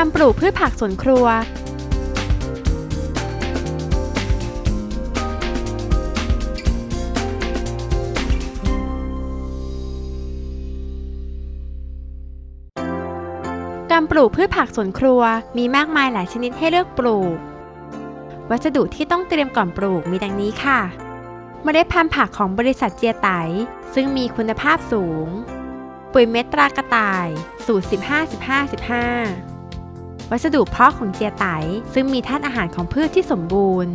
การปลูกพืชผักสวนครัว การปลูกพืชผักสวนครัวมีมากมายหลายชนิดให้เลือกปลูก วัสดุที่ต้องเตรียมก่อนปลูกมีดังนี้ค่ะเมล็ดพันธุ์ผักของบริษัทเจียไต ซึ่งมีคุณภาพสูง ปุ๋ยเม็ดตรากระต่าย สูตร 15-15-15 วัสดุเพาะของเจียไต ซึ่งมีธาตุอาหารของพืชที่สมบูรณ์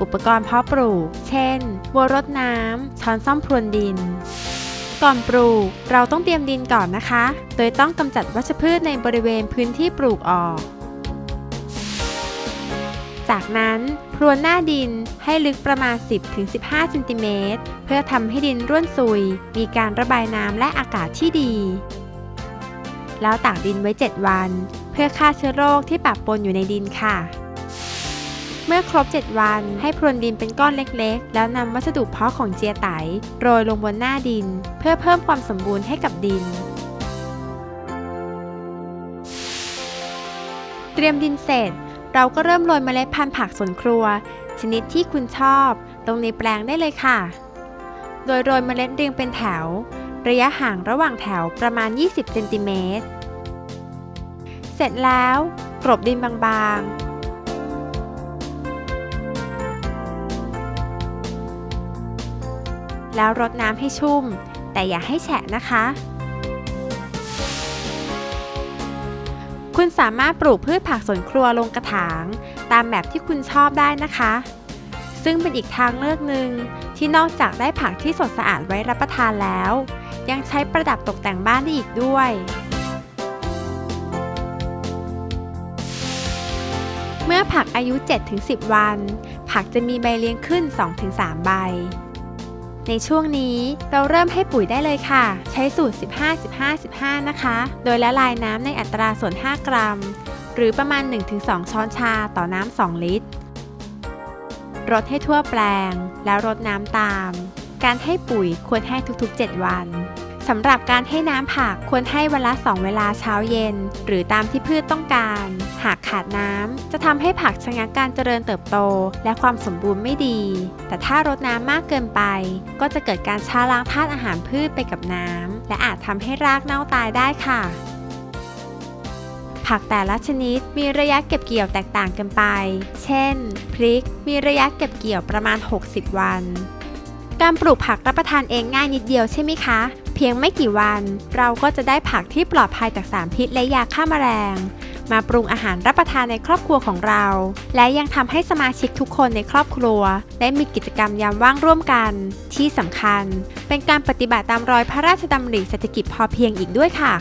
อุปกรณ์เพาะปลูก เช่น บัวรดน้ำ ช้อนซ่อมพรวนดิน ก่อนปลูก เราต้องเตรียมดินก่อนนะคะ โดยต้องกำจัดวัชพืชในบริเวณพื้นที่ปลูกออก จากนั้นพรวนหน้าดินให้ลึกประมาณ 10-15เซนติเมตร เพื่อทำให้ดินร่วนซุย มีการระบายน้ำและอากาศที่ดี แล้วตากดินไว้ 7 วัน พื่อฆ่าเชื้อโรคที่ปะปนอยู่ในดินค่ะ เมื่อครบ 7 วันให้พรวนดินเป็นก้อนเล็กๆ แล้วนำวัสดุเพาะของเจียไตโรยลงบนหน้าดิน เพื่อเพิ่มความสมบูรณ์ให้กับดิน เตรียมดินเสร็จ เราก็เริ่มโรยเมล็ดพันธุ์ผักสวนครัว ชนิดที่คุณชอบลงในแปลงได้เลยค่ะ โดยโรยเมล็ดเรียงเป็นแถว ระยะห่างระหว่างแถวประมาณ 20เซนติเมตร เสร็จแล้ว กรบดินบางๆ แล้วรดน้ำให้ชุ่ม แต่อย่าให้แฉะนะคะ คุณสามารถปลูกพืชผักสวนครัวลงกระถาง ตามแบบที่คุณชอบได้นะคะ ซึ่งเป็นอีกทางเลือกหนึ่งที่นอกจากได้ผักที่สดสะอาดไว้รับประทานแล้ว ยังใช้ประดับตกแต่งบ้านได้อีกด้วย เมื่อผักอายุ 7-10 วัน ผักจะมีใบเลี้ยงขึ้น 2-3 ใบ ในช่วงนี้เราเริ่มให้ปุ๋ยได้เลยค่ะ ใช้สูตร 15-15-15 นะคะ โดยละลายน้ำในอัตราส่วน 5 กรัม หรือประมาณ 1-2 ช้อนชาต่อน้ำ 2 ลิตรรดให้ทั่วแปลงแล้วรดน้ำตาม การให้ปุ๋ยควรให้ทุกๆ 7 วัน สำหรับการให้น้ำผักควรให้วันละ 2 เวลาเช้าเย็น หรือตามที่พืชต้องการ หากขาดน้ำจะทำให้ผักชะงักการเจริญเติบโต และความสมบูรณ์ไม่ดี แต่ถ้ารดน้ำมากเกินไป ก็จะเกิดการช้าล้างธาตุอาหารพืชไปกับน้ำและอาจทำให้รากเน่าตายได้ค่ะผักแต่ละชนิดมีระยะเก็บเกี่ยวแตกต่างกันไป เช่น พริก มีระยะเก็บเกี่ยวประมาณ 60 วัน การปลูกผักรับประทานเองง่ายนิดเดียวใช่ไหมคะ เพียงไม่กี่วัน เราก็จะได้ผักที่ปลอดภัยจากสารพิษและยาฆ่าแมลง มาปรุงอาหารรับประทานในครอบครัวของเรา และยังทำให้สมาชิกทุกคนในครอบครัว ได้มีกิจกรรมยามว่างร่วมกัน ที่สำคัญ เป็นการปฏิบัติตามรอยพระราชดำริเศรษฐกิจพอเพียงอีกด้วยค่ะ